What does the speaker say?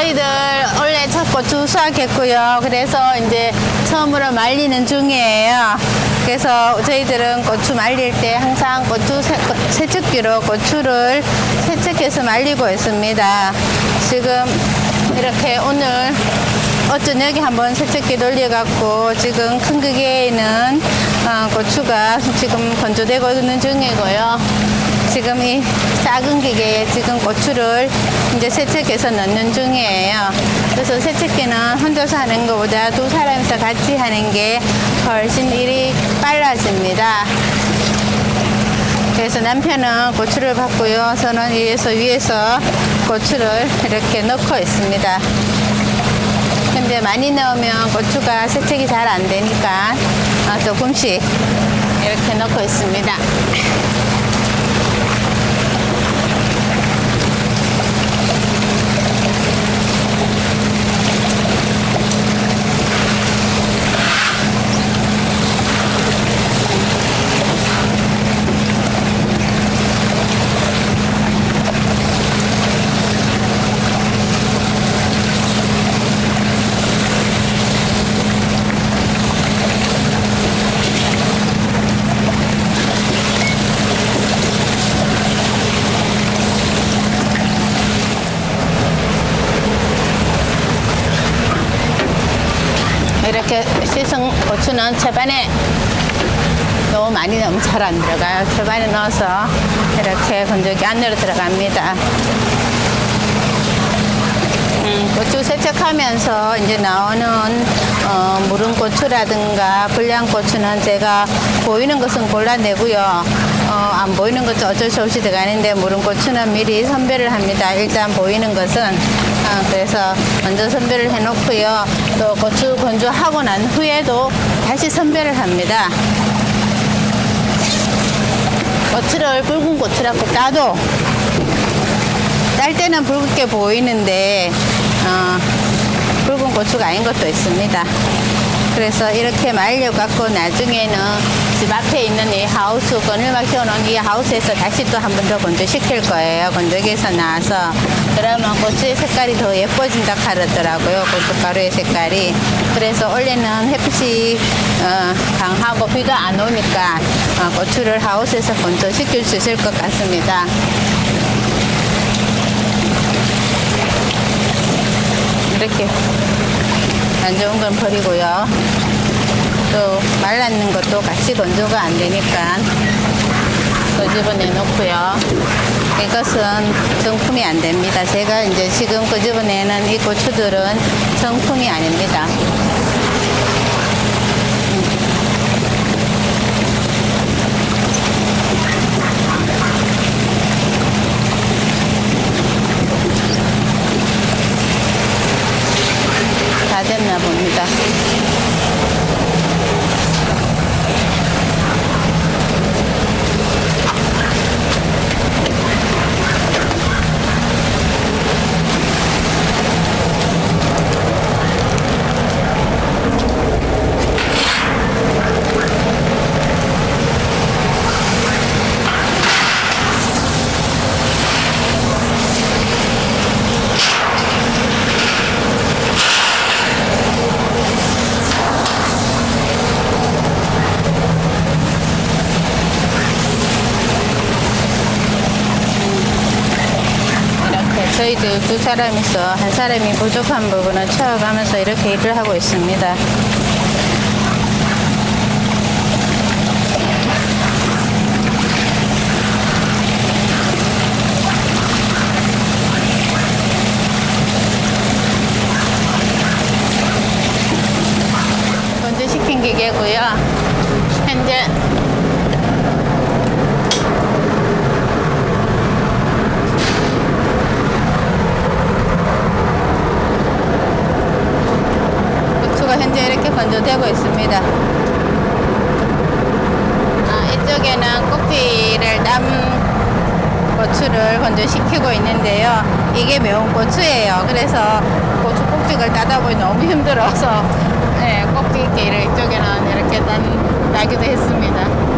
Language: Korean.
저희들 원래 첫 고추 수확했고요. 그래서 이제 처음으로 말리는 중이에요. 그래서 저희들은 고추 말릴 때 항상 고추 세, 세척기로 고추를 세척해서 말리고 있습니다. 지금 이렇게 오늘 어쩌녁에 한번 세척기 돌려갖고 지금 큰 크기에 있는 어, 고추가 지금 건조되고 있는 중이고요. 지금 이 작은 기계에 지금 고추를 이제 세척해서 넣는 중이에요. 그래서 세척기는 혼자서 하는 것보다 두 사람이서 같이 하는 게 훨씬 일이 빨라집니다. 그래서 남편은 고추를 받고요. 저는 위에서 위에서 고추를 이렇게 넣고 있습니다. 근데 많이 넣으면 고추가 세척이 잘 안 되니까 어, 조금씩 이렇게 넣고 있습니다. 이렇게 씻은 고추는 채반에 너무 많이 넣으면 잘 안 들어가요. 채반에 넣어서 이렇게 건조기 안으로 들어갑니다. 음, 고추 세척하면서 이제 나오는 어, 무른 고추라든가 불량 고추는 제가 보이는 것은 골라내고요. 어, 안 보이는 것도 어쩔 수 없이 들어가는데 무른 고추는 미리 선별을 합니다. 일단 보이는 것은 어, 그래서 먼저 선별을 해놓고요. 또 고추 건조하고 난 후에도 다시 선별을 합니다. 고추를 붉은 고추라고 따도 딸 때는 붉게 보이는데 어, 붉은 고추가 아닌 것도 있습니다. 그래서 이렇게 말려 갖고 나중에는 집 앞에 있는 이 하우스 그늘막 씌워놓은 이 하우스에서 다시 또 한 번 더 건조시킬 거예요. 건조기에서 나와서 그러면 고추의 색깔이 더 예뻐진다 하더라고요. 고춧가루의 색깔이. 그래서 원래는 햇빛이 어, 강하고 비가 안 오니까 어, 고추를 하우스에서 건조시킬 수 있을 것 같습니다. 이렇게 안 좋은 건 버리고요. 또 말랐는 것도 같이 건조가 안 되니까 끄집어 내 놓고요. 이것은 정품이 안 됩니다. 제가 이제 지금 끄집어 내는 이 고추들은 정품이 아닙니다. 다 됐나 봅니다. 이렇게 저희들 두 사람이서 한 사람이 부족한 부분을 채워가면서 이렇게 일을 하고 있습니다. 먼저 시킨 기계고요. 현재 고추가 현재 이렇게 건조되고 있습니다. 아, 이쪽에는 꼭지를 남 고추를 건조시키고 있는데요. 이게 매운 고추예요. 그래서 고추 꼭지를 따다 보니 너무 힘들어서 네, 꼭지기를 이쪽에는 이렇게 난, 따기도 했습니다.